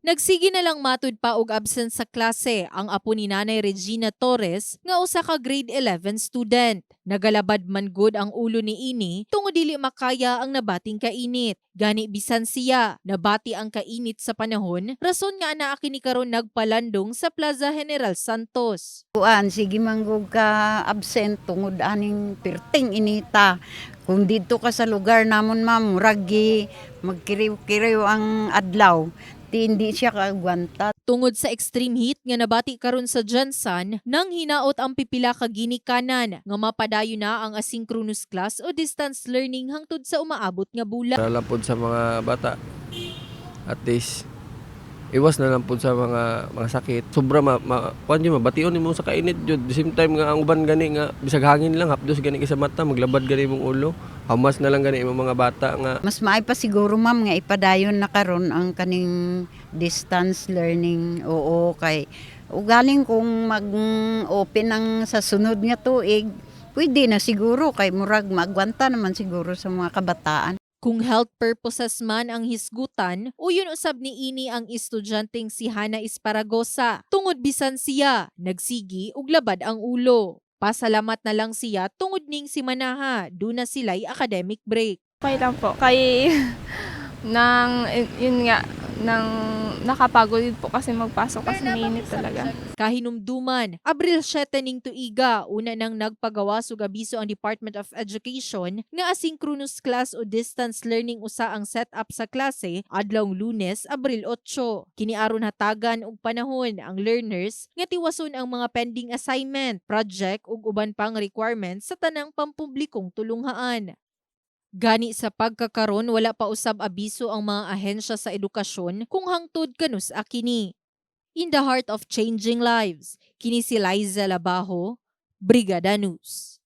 Nagsigi na lang matud pa og absent sa klase ang apo ni Nanay Regina Torres nga usa ka grade 11 student. Nagalabad man gud ang ulo ni ini tungod dili makaya ang nabating kainit. Gani bisan siya nabati ang kainit sa panahon rason nga anaa kini karon nagpalandong sa Plaza General Santos. Kuan, sige manggog ka absent tungod aning pirting inita. Kung dito ka sa lugar namon ma'am, ragi magkiriw-kiriw ang adlaw. Di hindi siya kagwanta. Tungod sa extreme heat nga nabati karon sa Jansan, nang hinaot ang pipila ka ginikanan nga mapadayo na ang asynchronous class o distance learning hangtod sa umaabot nga bulan. Para lang po sa mga bata. At least, iwas na lang po sa mga mga sakit. Sobra ma, ma kuan yun, mabation mo sa kainit jud. The same time nga ang uban gani nga bisag hangin lang hapdos gani sa mata, maglabad gani mong ulo. Hamas na lang gani imong mga bata nga Mas maay pa siguro ma'am nga ipadayon na karon ang kaning distance learning. Oo, kay ugaling kung mag-open ang sa sunod nga tuig, pwede na siguro kay murag magwanta naman siguro sa mga kabataan. Kung health purposes man ang hisgutan, uyon usab ni ini ang estudyanteng si Hana Esparagosa. Tungod bisan siya, nagsigi ug labad ang ulo. Pasalamat na lang siya tungod ning si Manaha, do na sila'y academic break. Okay lang po. Kay, nang, yun nga, nang nakapagod din po kasi magpasok kasi mainit talaga. Kahinumduman, Abril 7 ning tuiga, una nang nagpagawa og abiso ang Department of Education nga asynchronous class o distance learning usa ang setup sa klase adlawng Lunes, Abril 8. Kiniaron hatagan og panahon ang learners nga tiwason ang mga pending assignment, project ug uban pang requirements sa tanang pampublikong tulunghaan. Gani sa pagkakaron wala pa usab abiso ang mga ahensya sa edukasyon kung hangtod kanus akini. In the heart of changing lives, kini si Liza Labajo, Brigada News.